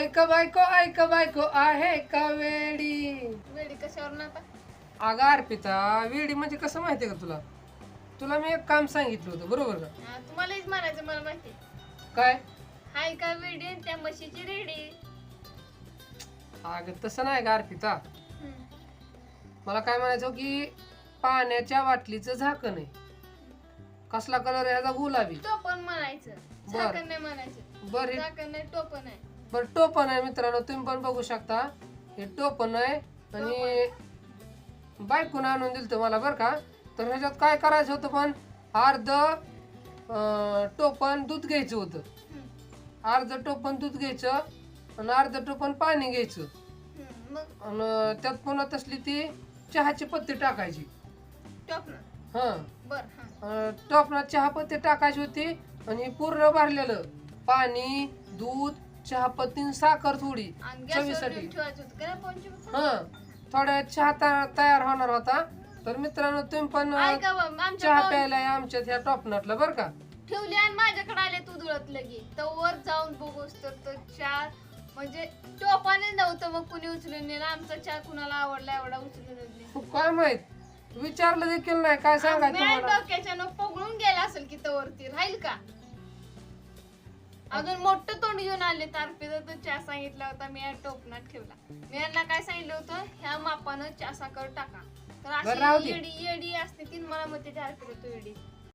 ऐक बायको ऐक बायको आहे का वेडी? वेडी कशावर ना आता? अगं अर्पिता वेडी म्हणजे कसं माहितीये का तुला? तुला मी एक काम सांगितलं होतं बरोबर का? हा, तुम्हालाच म्हणायचं मला माहिती काय? हाय का वेडी आणि त्या म्हशीची रेडी? अगं तसं नाही का अर्पिता. मला काय म्हणायचं की पाण्याच्या बाटलीचं झाकण आहे. कसला कलर आहे ह्याचा? गुलाबी. टोपण म्हणायचं. बर. झाकण नाही म्हणायचं. बरं. हे झाकण नाही टोपण आहे. बरं टोपण आहे मित्रांनो तुम्ही पण बघू शकता. हे टोपण आहे आणि बायकून आणून दिलं मला बरं का. तर ह्याच्यात काय करायचं होतं पण अर्ध अं, टोपण दूध घ्यायचं होतं. अर्ध टोपण दूध घ्यायचं आणि अर्ध टोपण पाणी घ्यायचं. आणि त्यात पुन्हा तसली ती चहाची पत्ती टाकायची. हां. टोपणात चहा पत्ती टाकायची होती आणि पूर्ण भरलेलं पाणी दूध चहापत्ती आणि साखर थोडी आणि गॅसवर चवीसाठी. नेऊन ठेवायचं होतं. का पंचवीस हा थोड्या वेळात चहा तया- तयार होणार होता. तर मित्रांनो तुम्ही पण अं, ऐका बा, आमच्या चहा प्यायला या आमच्यात ह्या टॉपनाटला बरं का? ठेवली आणि माझ्याकडे आले तू दुळत लगे. तर वर जाऊन बघूस तर तो चहा म्हणजे टोपाने नव्हतं मग कुणी उचलून नेला? आमचा चहा कुणाला आवडला एवढा उचलून नेला काय माहीत? विचारलं देखील नाही. काय सांगायचं डोक्याच्या न पगळून गेला असेल की तो वरती. राहील का? अजून मोठं तोंड घेऊन आले तर चहा सांगितला होता मी या टोपणात ठेवला. मी यांना काय सांगितलं होतं ह्या मापानं चहा साखर टाका. तर बरं, राहू अशी दे. येडी येडी असते ती मला म्हणते तारपीला तू येडी.